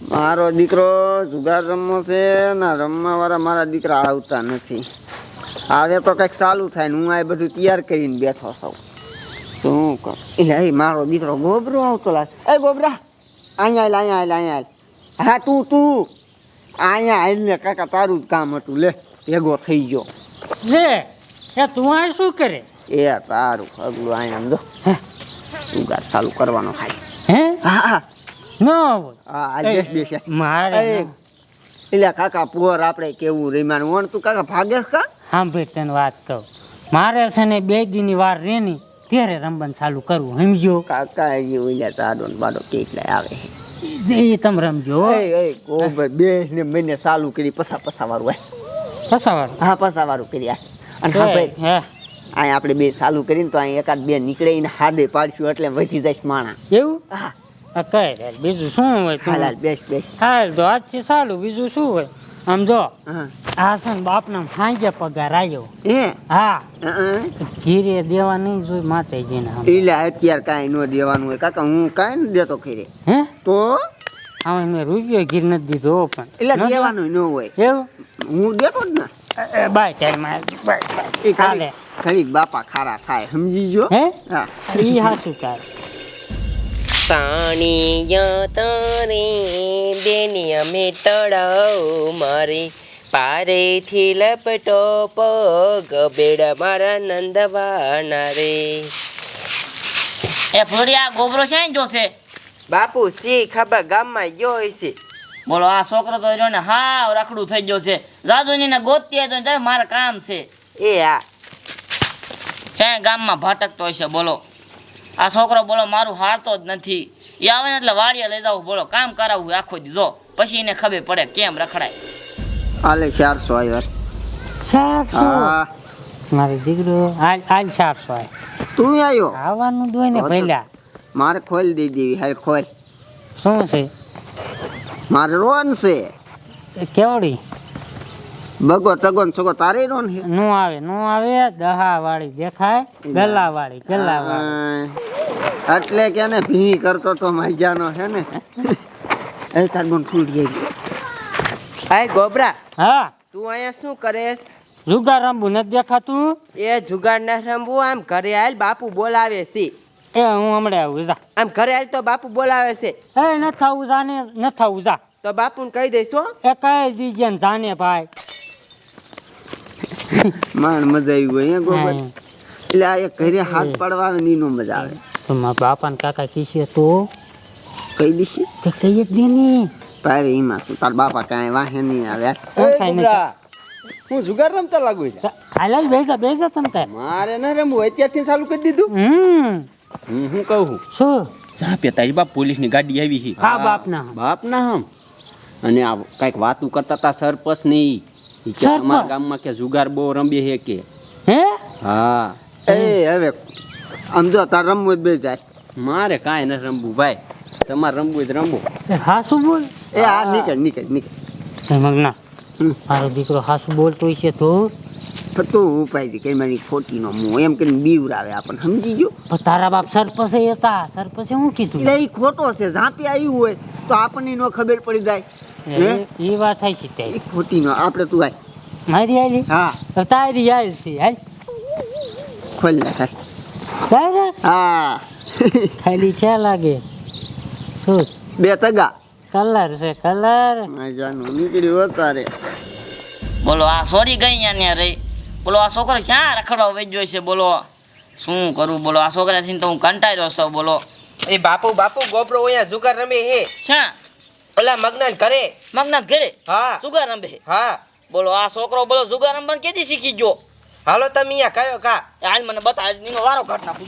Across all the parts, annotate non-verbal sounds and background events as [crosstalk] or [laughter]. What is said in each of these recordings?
મારો દીકરો જુગાર રમવો છે ને રમવા વાળા મારા દીકરા આવતા નથી. આવે તો કંઈક ચાલુ થાય ને હું આ બધું તૈયાર કરીને બેઠો છું. શું કર? એટલે એ મારો દીકરો ગોબરો આવતો લાગે. એ ગોબરા અહીંયા હાલ અહીંયા હાલ અહીંયા હાલ હા તું તું. અહીંયા હાલ ને કાકા તારું જ કામ હતું. લે ભેગો થઈ ગયો. લે એ તું આ શું કરે? એ તારું અગલું અહીંયા જો હે, જુગાર ચાલુ કરવાનો થાય. હે? હા હા. ન હોય. મારે એટલે કાકા પોર આપણે કેવું રેમાનું તું કાકા ભાગેશ કા? સાંભળ તને વાત કહું. મારે છે ને બે દીની વાર રેની ત્યારે રમવાનું ચાલુ કરવું સમજો? કાકા એ ઓલા તાડો ને બાડો આવે જે તમે રમજો એ બે ને મહિને ચાલુ કરી પસા પસા વાળું હોય. પસાવાર હા પસા વાળું કરી અને હા ભાઈ હે. અહીં આપણે બે ચાલુ કરીને તો અહીં એકાદ બે નીકળે ને હાડે પાડશું એટલે વધી જાય માણા. એવું? હા. કઈ બીજું શું હોય હાલ હાલ બેસ બેસ. હાલ તો આજથી સારું બીજું શું હોય? આમ જો હા. છે ને બાપના સાંજે પગાર આવ્યો એ હા. ઘીરે દેવા નહીં જોઈ માતાજીને. એટલે અત્યારે કાંઈ ન દેવાનું હોય. કાકા હું કાંઈ ન દેતો ખીરે હે? તો? હા મેં રૂપિયો ઘીર નથી દીધો પણ. એટલે દેવાનું ન હોય. એવું? હું દેતો જ ને. Bye time bye bye. ખાલી બાપા ખારા થાય સમજી જો હે? હા. એ હાસું તાર પાણીયા તારે બેની અમે તળાવ મારે પારેથી લપટો પગ બેડા મારા નંદવાના રે. એ ફોડિયા ગોબરો છે ને જોશે બાપુ સી ખબર ગામમાં ગયો છે? બોલો આ છોકરો તો રહ્યો ને હાવ રખડું થઈ ગયો છે. જાદુની ને ગોતી તો મારે કામ છે. એ આ. છે ગામમાં ભટકતો હશે બોલો. આ છોકરો બોલો મારું હારતો જ નથી. એ આવે ને એટલે વાળીએ લઈ જાવ બોલો કામ કરાવવું આખો દીધો જો. પછી એને ખબર પડે કેમ રખડાય. આલે ચારસો આવ્યા ચારસો? મારી દીકરો હાલ આલ ચારસો આય. તું આવ્યો આવવાનું દોય ને. પહેલા મારે ખોલ દઈ દેવી હાલ ખોલ. શું છે? મારે રોન છે. એ કેવડી? બગો તગો ને છોકરો તારે છે નો આવે નો આવે દહા વાળી દેખાય ગલ્લા વાળી ગલ્લા વાળી એટલે કે ને ભી કરતો તો મજાનો છે ને? એ તાર બોન ફૂટી ગઈ હાય ગોબરા હા. તું અહીંયા શું કરેસ જુગાર રમવું નથી દેખાતું? એ જુગાડ ના રમવું આમ ઘરે હાલ બાપુ બોલાવે છે. એ હું હમણાં આવું જા. આમ ઘરે હાલ તો બાપુ બોલાવે છે. એ ન થાવું જા ને ન થાવું જા. તો બાપુને કહી દઈશું એ કહી દીજે ને જાને ભાઈ. માણ મજા આવી હોય ગોબર? એટલે આ એક ઘરે હાથ પાડવા આવે ને ઈનો મજા આવે. તો મારા બાપા ને કાકા કીશે તો કઈ દીશી તે કઈ જ દે ને. તારે એમાં શું? તાર બાપા કાંઈ વાહે નહીં આવે. કેમ થાય નહીં? હું જુગાર રમતા લાગુ છે? હાલ હાલ બેસા બેસા તમ તાર. મારે ન રમવું અત્યારથી ચાલુ કરી દીધું. હમ. હું શું કહું શું? સાપે તારી બાપ પોલીસની ગાડી આવી છે. હા બાપ ના બાપ ના હમ. અને આ કંઈક વાતું કરતા હતા સરપંચ ને ઈ. ઈ કે સરપંચ? અમારા ગામમાં કે જુગાર બહુ રમીએ હે કે? હે? હા. એ હવે આમ જો તાર રમવું જ બે જાય. મારે કાંઈ નથી રમવું ભાઈ. તમારે રમવું જ રમવું હા શું બોલ. એ આ નીકળ નીકળ નીકળ. મગના. મારો દીકરો હાસુ બોલતો છે તો? તું ઉપાયથી કઈ મારી ખોટી નો મું. એમ કરીને બીવરાવે આપણને સમજી ગયો? પણ તારા બાપ સરપસે હતા. સરપંચે શું કીધું? એ ખોટો છે. ઝાંપી આવ્યું હોય તો આપણને નો ખબર પડી જાય. હે? એ એ વાત થાય છે તે ખોટી નો આપણે તું આય. મારી આલી હા. તારી આલ છે હાલ. ખોલ હા. ખાલી છે લાગે? શું? બે તગા. કલર છે કલર. મજાનું નીકળ્યું તારે. બોલો આ સોરી ગઈ અહીંયા રહી બોલો આ છોકરો ક્યાં રખડવા વેચ્યો છે બોલો. શું કરું બોલો આ છોકરાથી તો હું કંટાળ્યો રહ્યો છું બોલો. એ બાપુ બાપુ ગોબરો અહીંયા જુગાર રમે હે. ક્યાં? ઓલા મગના ઘરે? મગનાથ ઘરે? હા. જુગાર રમે હા. બોલો આ છોકરો બોલો જુગાર રમવાનું કેદી શીખી ગયો? હાલો તમે અહીંયા કયો કા? હાલ મને બતા નીનો વારો ઘટ નાખું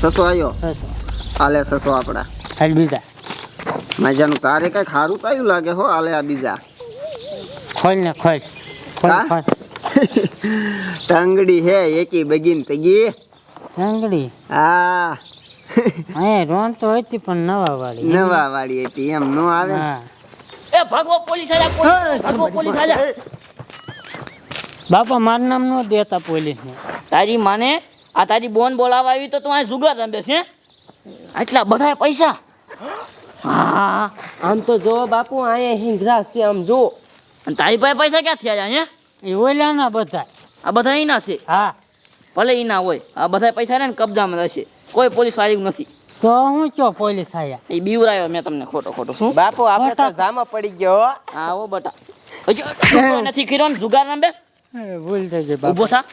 સસો આવ્યો. હાલે સસો આપડા. હાલ બીજા. મજાનું. તારે કઈ ખારું કયું લાગે હો? આલે આ બીજા. ખોલ ને ખોલ. ખોલ ખોલ. [laughs] ટંગડી હે એકી બગીન તગી. આંગળી હા. એ રોન તો હતી પણ નવા વાળી. નવા વાળી હતી એમ નો આવે? એ ભગવો પોલીસ આજા પોલીસ ભગવો પોલીસ આજા બાપા મારું નામ નો દેતા પોલીસ ને તારી માને આ તારી બોન બોલાવા આવી તો તું આ જુગાર રમે છે આટલા બધા પૈસા? હા. આમ તો જો બાપુ અહીંયા હિંગરા છે આમ જો. અને તારી પાસે પૈસા ક્યાંથી આવ્યા અહીંયા એ ઓલાના બધા આ બધા એના છે? હા. ભલે એના હોય આ બધા પૈસા ને કબજામાં રહેશે. કોઈ પોલીસ આવ્યું નથી. તો હું ચો પોલીસ આયા? એ બીવરાયો મેં તમને ખોટો ખોટો. શું? બાપુ આપણે તો બટા. પડી ગયો હા. આવો બટા. હજી નથી કર્યો ને? જુગાર નામ બેસ. ભૂલ થઈ ગઈ બાપા. થા.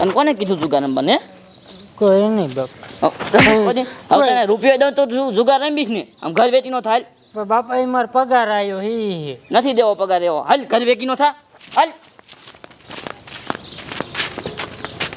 અને કોને કીધું જુગાર નંબર ને કોઈ નહીં બાપ. હવે તને રૂપિયો દઉં તો જુગાર રમીશ ને? આમ ઘર વેચી નો થાય. બાપા એ મારો પગાર આવ્યો હી હી નથી દેવો પગાર એવો. હાલ ઘર વેચી નો થા. હાલ.